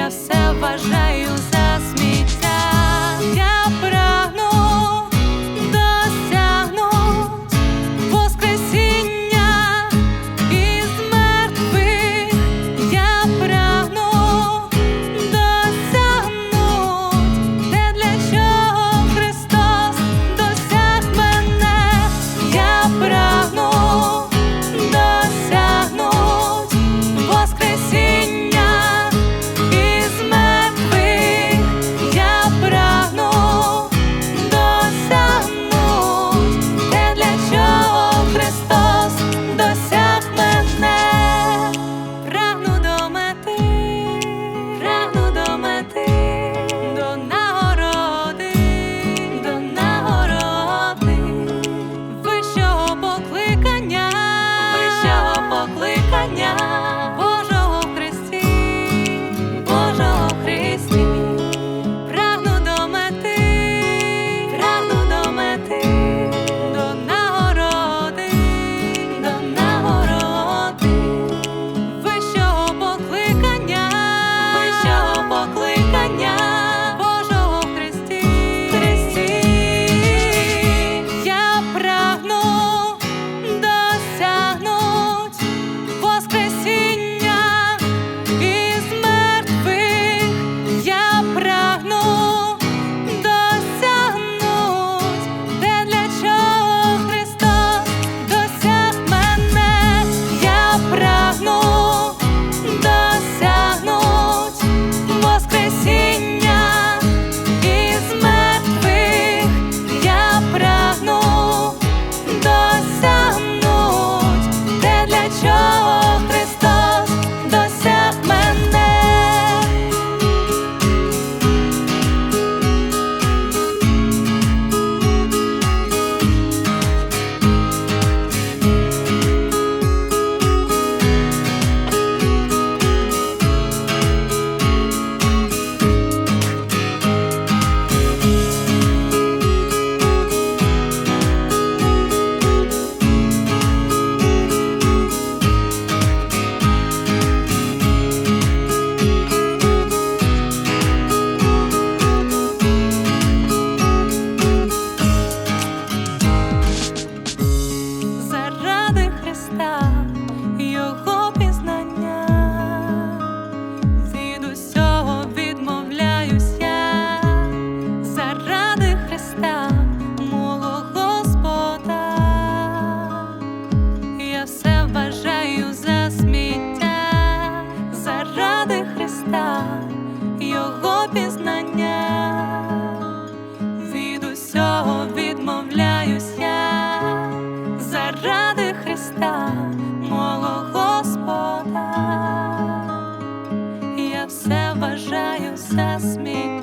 я все вважаю за сміх. все вважаю все сміх.